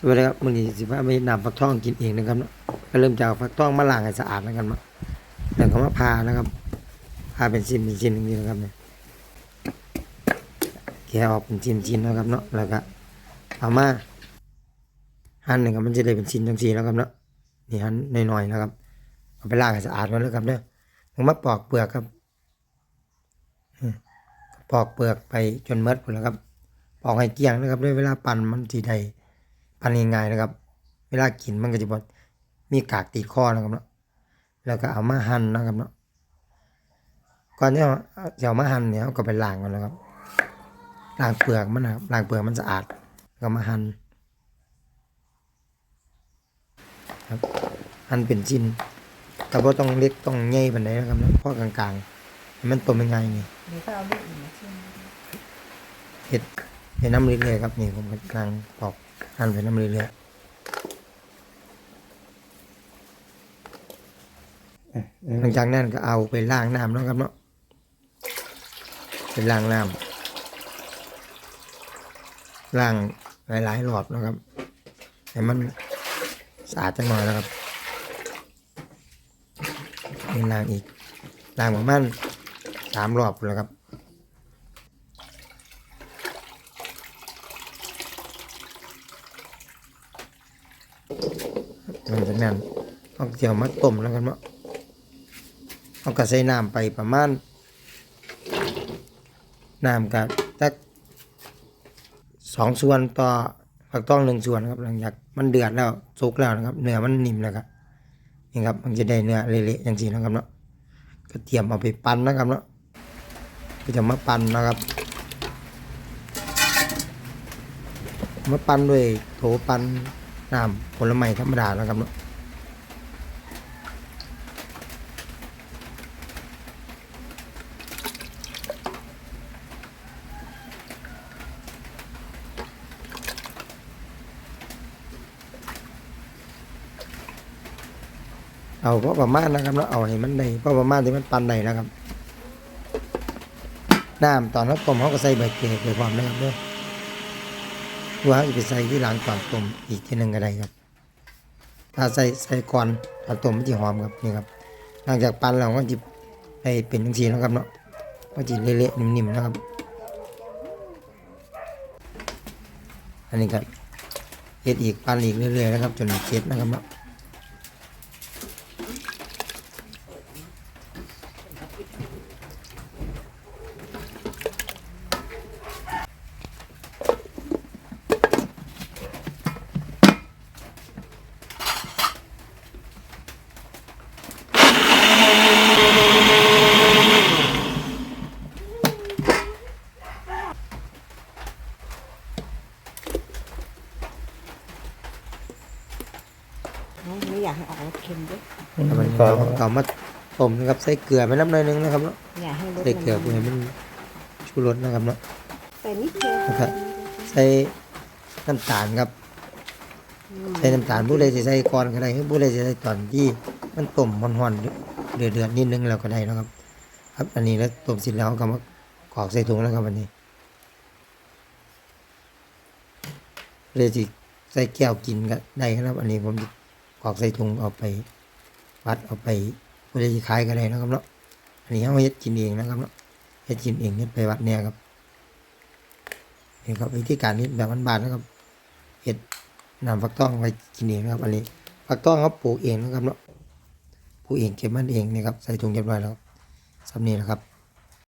สวัสดีครับมื้อนี้สิพาไปนำฟักทองกินเองนะครับเนาะก็เริ่มจากฟักทองมาล้างให้สะอาดนะครับเนะแล้วก็มาพานะครับพาเป็นชิ้นเป็นชิ้นอย่างนี้นะครับเนี่ยแกะออกเป็นชิ้นชิ้นๆนะครับเนาะแล้วก็เอามาหั่นหนึ่งครับมันจะได้เป็นชิ้นจังซี่แล้วครับเนาะนี่หั่นน้อยๆนะครับเอาไปล้างให้สะอาดก่อนแล้วครับเด้อแล้วมาปอกเปลือกครับปอกเปลือกไปจนเมดหมดแล้วครับปอกให้เกลี้ยงนะครับด้วยเวลาปั่นมันสีได้ ปั่นง่ายๆนะครับ เวลากินมันก็จะบดมีกากติดคอนะครับเนาะแล้วก็เอามาหั่นนะครับเนาะก่อนที่เราจะเอามาหั่นเนี่ยเราก็ไปล้างก่อนนะครับล้างเปลือกมันนะครับล้างเปลือกมันสะอาดแล้วก็มาหั่นครับหั่นเป็นชิ้นแต่ว่าต้องเล็กต้องใหญ่ปานใดนะครับเนาะเพราะกลางๆให้มันต้มง่ายๆนี่เดี๋ยวก็เอาลูกอีกมาชิมเห็ดเห็ดน้ำเรื่อยๆครับนี่ผมกำลังปอก หั่นไปน้ำเรื่อยๆหลังจากนั้นก็เอาไปล้างน้ำเนาะครับเนาะไปล้างน้ำล้างหลายๆรอบเนาะครับให้มันสะอาดจังหน่อยนะครับนี่ล้างอีกล้างประมาณสามรอบแล้วครับ หลังจากนั้นเอาเจียวมาต้มแล้วกันเนาะเอากระใส่น้ำไปประมาณน้ำกับตักสองส่วนต่อผักต้องหนึ่งส่วนครับ หลังจากมันเดือดแล้วสุกแล้วนะครับ เนื้อมันนิ่มแล้วครับนี่ครับมันจะได้เนื้อเละๆอย่างนี้นะครับเนาะก็เตรียมเอาไปปั้นนะครับเนาะก็จะมาปั้นนะครับ มาปั้นด้วยโถปั้น น้ำผลไม้ธรรมดานะครับเนาะเอาเพราะประมาณนะครับเนาะเอาให้มันได้เพราะประมาณที่มันปันได้นะครับน้ำตอนเราต้มเขาก็ใส่ใบเตยไปพร้อมนะครับเนาะ ว่าอีไปใส่ที่หลังก่อนต้มอีกทีหนึ่งก็ได้ครับ ถ้าใส่ใส่ก่อนถ้าต้มมันจะหอมครับนี่ครับ หลังจากปั้นเราก็จะไปเป็นทั้งสีแล้วครับเนาะก็จะเละๆนิ่มๆนะครับ อันนี้ครับเอ็ดอีกปั้นอีกเรื่อยๆนะครับ จนเสร็จนะครับเนาะ ไม่อยากให้ออกรสเค็มด้วยแล้วมันก็เอามาต้มนะครับใส่เกลือไปน้ำหน่อยนึงนะครับเนาะอยากให้รสใส่เกลือเพื่อให้มันชูรสนะครับเนาะแต่นิดเดียวนะครับใส่น้ำตาลครับใส่น้ำตาลผู้ใดจะใส่ก่อนก็ได้หรือผู้ใดจะใส่ตอนที่มันต้มมันห่อนๆเดือดเดือดๆนิดนึงแล้วก็ได้นะครับ ครับ อันนี้แล้วต้มเสร็จแล้วก็มากรอกใส่ถุงแล้วครับวันนี้เลยสิใส่แก้วกินก็ได้ครับ อันนี้ผมสิ กอกใส่ถุงเอาไปวัดเอาไปผู้ใดจะขายก็ได้นะครับเนาะอันนี้เราเฮ็ดกินเองนะครับเนาะเฮ็ดกินเองเฮ็ดไปวัดเนี่ยครับนี่ครับวิธีการนี้แบบบ้านๆนะครับเฮ็ดนำฟักทองไว้กินเองนะครับอันนี้ฟักทองเขาปลูกเองนะครับเนาะปลูกเองเก็บมันเองนะครับใส่ถุงเรียบร้อยแล้วสำนี้นะครับ